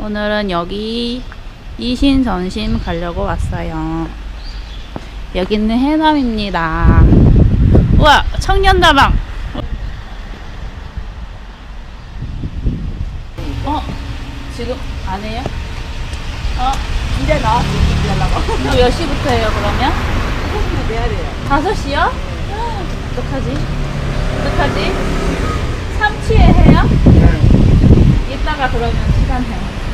오늘은 여기 이신전심 가려고 왔어요. 여기는 해남입니다. 우와, 청년다방. 어, 지금 안 해요? 어, 이제 나왔어. 어, 몇 시부터예요, 그러면? 소금도 내야 돼요. 5시요? 어떡하지? 어떡하지? 삼치에 해요? 이따가 그러면 시간. 안녕하세요.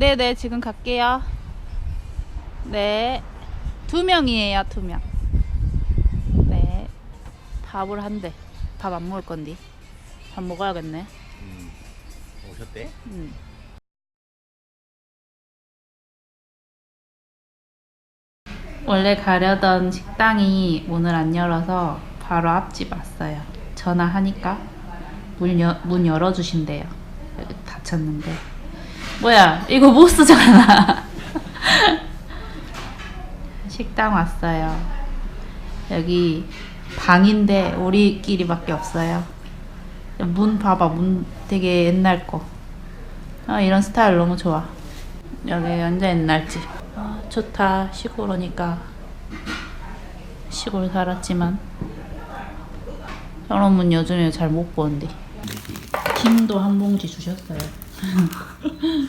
네네, 지금 갈게요. 네. 두 명이에요, 두 명. 네. 밥을 한대. 밥 안 먹을 건데. 밥 먹어야겠네. 음, 오셨대? 음. 원래 가려던 식당이 오늘 안 열어서 바로 앞집 왔어요. 전화하니까 문, 여, 문 열어주신대요. 여기 닫혔는데. 뭐야, 이거 못 쓰잖아. 식당 왔어요. 여기 방인데 우리끼리밖에 없어요. 문 봐봐, 문 되게 옛날 거. 아, 이런 스타일 너무 좋아. 여기 완전 옛날 집. 아, 좋다. 시골 오니까. 시골 살았지만. 저런 문 요즘에 잘 못 보는데. 김도 한 봉지 주셨어요.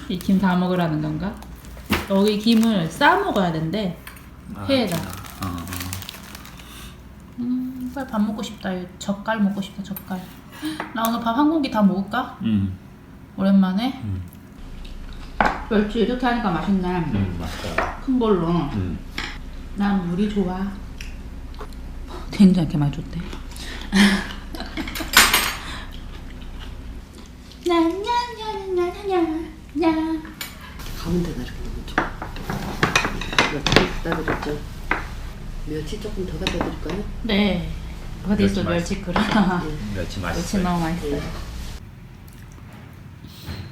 이 김 다 먹으라는 건가? 여기 김을 싸 먹어야 된대. 회에다. 어, 음, 빨리 밥 먹고 싶다. 이 젓갈 먹고 싶다. 젓갈. 나 오늘 밥 한 공기 다 먹을까? 음, 오랜만에. 음, 멸치 이렇게 하니까 맛있네. 음, 맞다. 큰 걸로. 음, 난 물이 좋아. 된장 이렇게 많이 줬대. 가면 되나 이렇게 너무 좀. 멸치 갖다 드렸죠. 멸치 조금 더 갖다 드릴까요? 네. 어디 있어 멸치 멸치 그릇. 멸치 멸치 맛있어요. 너무 맛있어요.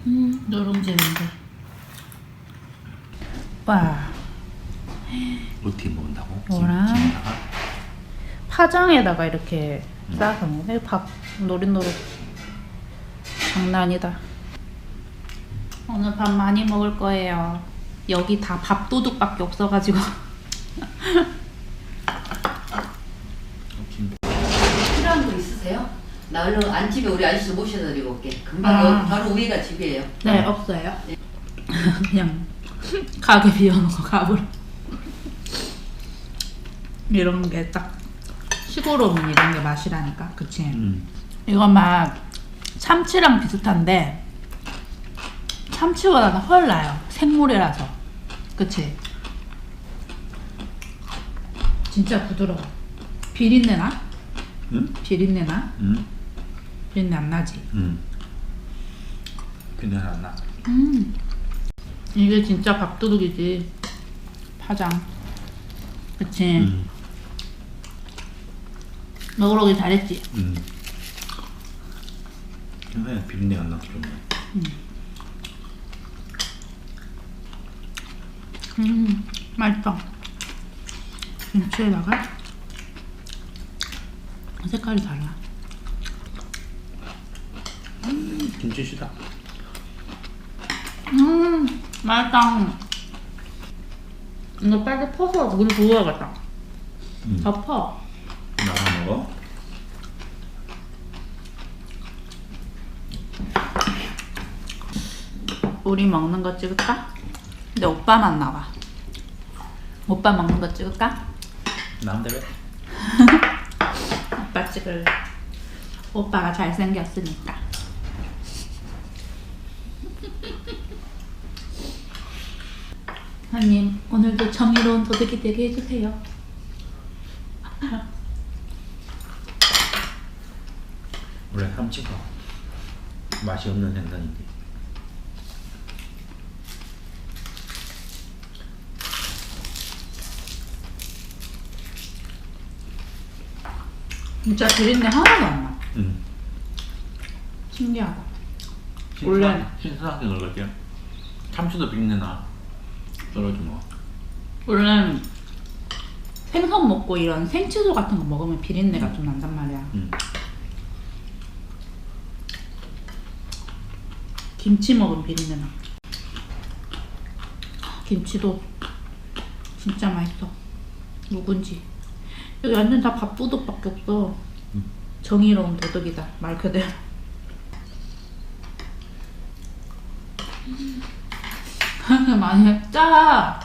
음, 누룽지인데. 와, 어떻게 먹는다고? 뭐라? 김? 파장에다가 이렇게 싸서 먹어. 밥 노릇노릇. 장난 아니다. 오늘 밥 많이 먹을 거예요. 여기 다 밥도둑밖에 없어가지고. 김. 필요한 거 있으세요? 나 얼른 안 집에 우리 아저씨 모셔다 드리고 올게. 금방 아. 바로 위가 집이에요. 네, 없어요. 그냥 가게 비워놓고 가버려. 이런 게 딱 시골 오면 이런 게 맛이라니까, 그치? 음, 이거 막 참치랑 비슷한데 참치보다 훨 나요. 생물이라서, 그치? 진짜 부드러워. 비린내 나? 음, 비린내 나? 음, 비린내 안 나지? 음. 그냥 하나. 음. 이게 진짜 밥도둑이지. 파장. 그치? 음, 먹으러 오길 잘했지? 음. 근데 비린내가 안 나서 좋네. 음, 맛있다. 김치에다가 색깔이 달라. 김치 시다. 음, 맛있다. 이거 빨리 퍼서 물 부어야겠다. 음. 덮어. 나가 먹어? 우리 먹는 거 찍을까? 근데 오빠 만 나와. 오빠 먹는 거 찍을까? 왜? 오빠 찍을래. 오빠가 잘생겼으니까. 하님, 오늘도 정의로운 도둑이 되게 해주세요. 원래 삼치가 맛이 없는 생선인데. 진짜 비린내 하나도 안 나. 음. 신기하다. 원래- 신선하게 넣을게요. 참치도 비린내 나. 썰어주 뭐. 원래 생선 먹고 이런 생채소 같은 거 먹으면 비린내가 좀 난단 말이야. 음. 김치 먹으면 비린내 나. 김치도 진짜 맛있어. 묵은지. 여기 완전 다 밥도둑밖에 없어. 정의로운 도둑이다. 말 그대로. 음. 많이 짜.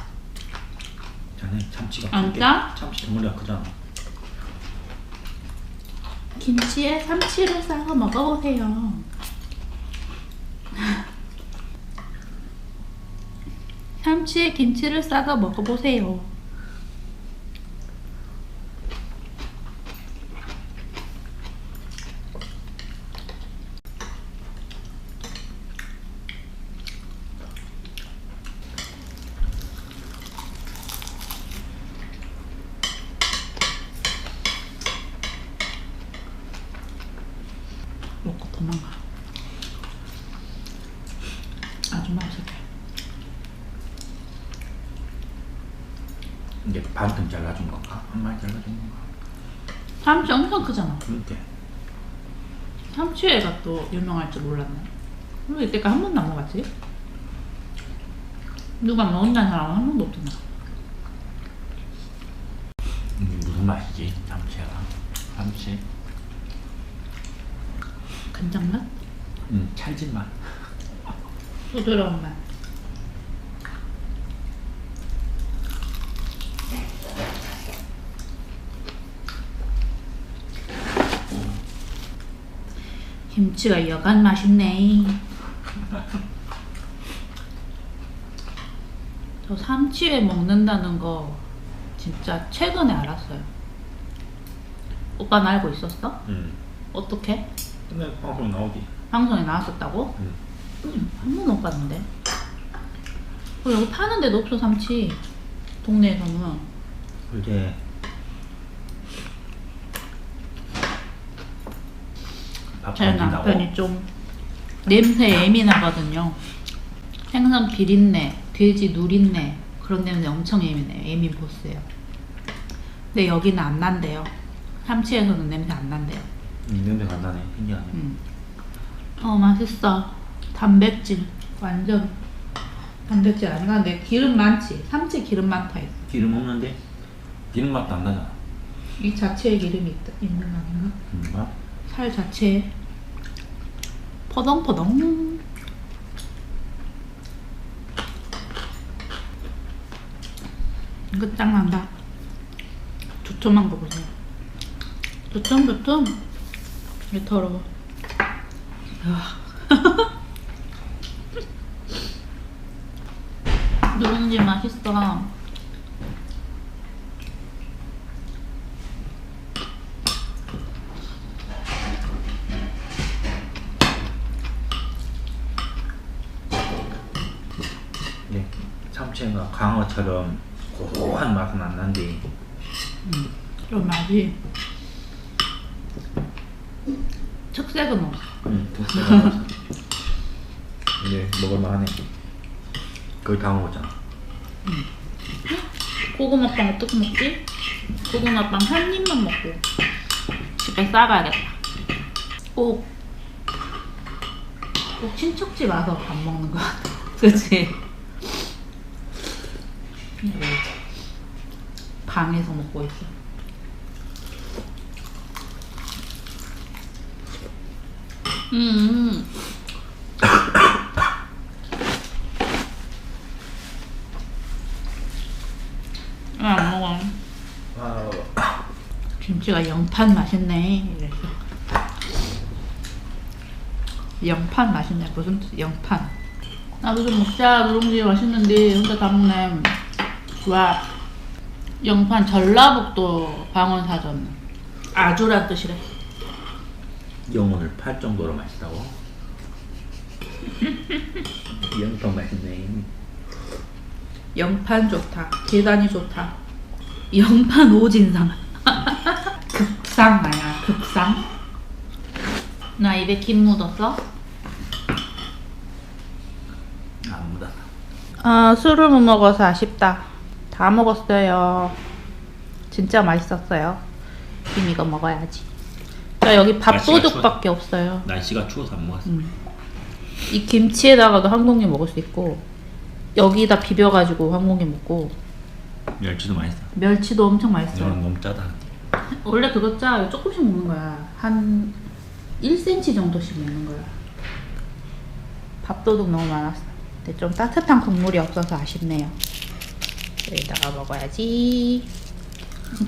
자네 참치가 안 짜? 참치 덩어리가 크잖아. 김치에 참치를 싸서 먹어보세요. 참치에 김치를 싸서 먹어보세요. 먹고 도망가. 아주 맛있게. 이게 반쯤 잘라준 건가? 한 마리 잘라준 건가? 참치 엄청 크잖아. 그렇게. 참치회가 또 유명할 줄 몰랐네. 그리고 이때까지 한 번도 안 먹었지? 누가 먹는다는 사람은 한 번도 없잖아. 음, 무슨 맛이지? 참치가. 참치. 간장 맛? 음, 찰진 맛. 부드러운 맛. 김치가 여간 맛있네. 저 삼치회 먹는다는 거 진짜 최근에 알았어요. 오빠는 알고 있었어? 음. 어떻게? 근데 방송 나오지. 방송에 나왔었다고? 음. 음, 한 번도 못 봤는데. 그리고 여기 파는 데도 없어, 삼치. 동네에서는. 그게 밥 제. 남편이 좀 냄새 예민하거든요. 생선 비린내, 돼지 누린내, 그런 냄새 엄청 예민해요. 예민 보스예요. 근데 여기는 안 난대요. 삼치에서는 냄새 안 난대요. 음, 냄새가 안 나네. 신기하네. 음. 어, 맛있어. 단백질. 완전. 단백질 아니가 근데 기름 많지. 삼치 기름 많다 했어. 기름 없는데 기름 맛도 안 나잖아. 이 자체에 기름이 있, 있는 거 아닌가? 음, 맛? 살 자체에 퍼덩퍼덩. 이거 짱난다. 두툼한 거 보세요. 두툼두툼. 이게 더러워. 누룽지 맛있어 네. 강어처럼 고소한 맛은 안 난데 좀 맛이 특색은 없어 음, 독특한 맛. 네, 먹을만하네. 거의 다 먹었잖아. 고구마빵 어떻게 먹지? 고구마빵 한 입만 먹고 집에 싸가야겠다. 꼭, 꼭 친척집 와서 밥 먹는 거 같아. 그치? 왜 방에서 먹고 있어. 음. 왜안 먹어? 아, 김치가 영판 맛있네. 이랬어. 영판 맛있네. 무슨 뜻? 영판. 나도 좀 먹자. 누룽지 맛있는데 혼자 다 먹네. 와. 영판 전라북도 방언사전. 아주란 뜻이래. 영혼을 팔 정도로 맛있다고? 영통 맛있네. 영판 좋다. 대단히 좋다. 영판 오진상. 극상 아니야. 극상. 나 입에 김 묻었어? 안 묻었어. 아, 술을 못 먹어서 아쉽다. 다 먹었어요. 진짜 맛있었어요. 김 이거 먹어야지. 자 여기 밥도둑밖에 없어요. 날씨가 추워서 안 먹었어. 음. 이 김치에다가도 한 공기 먹을 수 있고 여기다 비벼가지고 한 공기 먹고 멸치도 맛있어. 멸치도 엄청 맛있어요. 이건 너무 짜다. 원래 그거 짜 조금씩 먹는 거야. 한 1cm 정도씩 먹는 거야. 밥도둑 너무 많았어. 근데 좀 따뜻한 국물이 없어서 아쉽네요. 여기다가 먹어야지.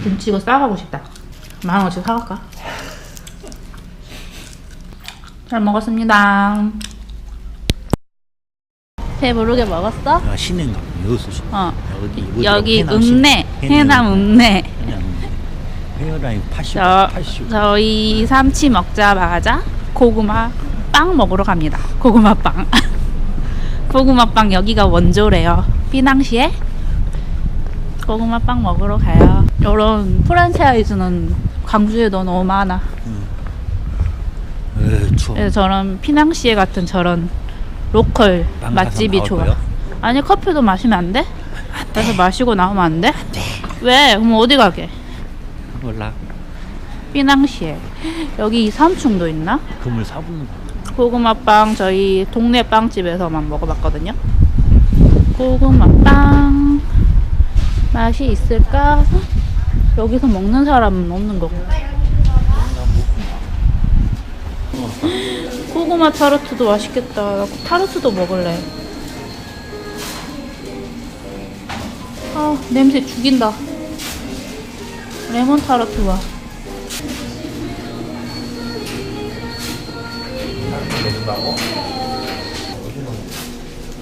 김치 이거 싸가고 싶다. 만 원어치 사갈까? 잘 먹었습니다. 배부르게 먹었어? 야. 여기서 신. 어. 여기 여기 읍내, 해남 읍내. 해남 읍내. 회원라인 80, 저, 80. 저희 삼치 먹자마자 고구마 빵 먹으러 갑니다. 고구마 빵. 고구마 빵 여기가 원조래요. 피낭시에 고구마 빵 먹으러 가요. 이런 프랜차이즈는 광주에도 너무 많아. 에, 추워. 그래서 저런 피낭시에 같은 저런 로컬 빵 맛집이 좋아. 나올 아니 커피도 마시면 안 돼? 그래서 마시고 나오면 안 돼? 왜? 그럼 어디 가게? 몰라. 피낭시에 여기 삼충도 있나? 금을 사부는 거. 고구마 빵 저희 동네 빵집에서만 먹어봤거든요. 고구마 빵 맛이 있을까? 여기서 먹는 사람은 없는 것 같아. 고구마 타르트도 맛있겠다. 나 타르트도 먹을래. 아 냄새 죽인다. 레몬 타르트 와.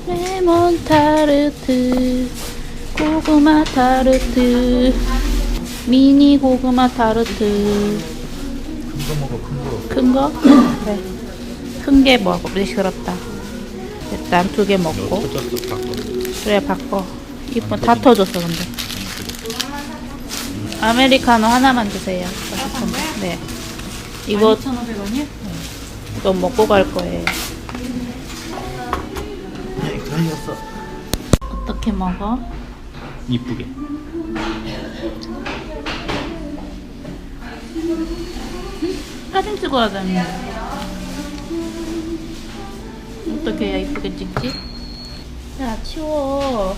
레몬 타르트 고구마 타르트 미니 고구마 타르트 큰 거 먹어, 큰 거. 큰 거? 그래 큰게 먹기 싫었다 일단 두 개 먹고 터졌어 바꿔. 그래 바꿔 이쁜 다 터졌어 근데 아메리카노 하나만 주세요 네 이거 2,500원이요? 이거 먹고 갈 거예요 네. 어떻게 먹어? 이쁘게. 사진 찍어야 되는데 어떻게 해야 이쁘게 찍지? 야 치워.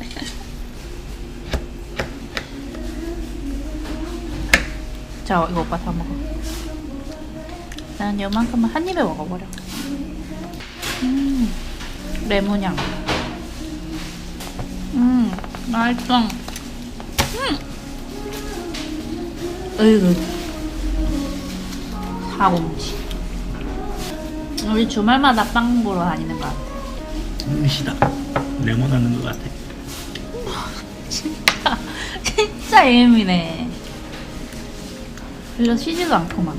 자 이거 오빠 다 먹어. 난 요만큼만 한 입에 먹어버려. 음 레몬향 음 맛있어. 음. 으이구. 사공치 우리 주말마다 빵 보러 다니는 거 같아. 음시다. 레몬 하는 것 같아. 진짜 진짜 예민해. 별로 쉬지도 않구만.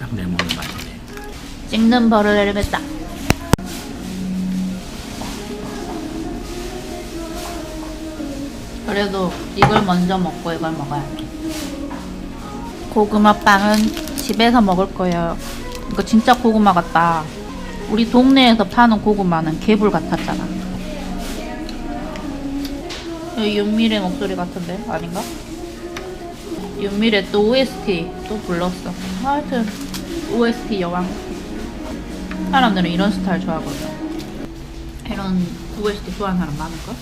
딱 레몬은 맛있네. 찍는 버릇을 뱉다 그래도 이걸 먼저 먹고 이걸 먹어야 돼 고구마 빵은 집에서 먹을 거예요. 이거 진짜 고구마 같다. 우리 동네에서 파는 고구마는 개불 같았잖아. 여기 윤미래 목소리 같은데? 아닌가? 윤미래 또 OST 또 불렀어. 하여튼 OST 여왕. 사람들은 이런 스타일 좋아하거든. 이런 OST 좋아하는 사람 많을걸?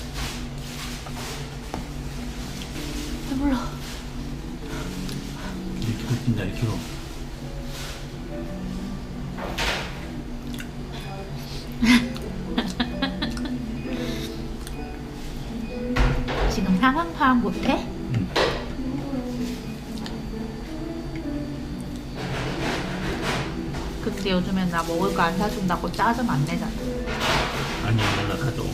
배불러 이렇게 웃긴다 이렇게. 지금 상황 파악 못해? 근데 요즘엔 나 먹을 거 안 사준다고 짜증 안 내잖아 아니 연락하죠.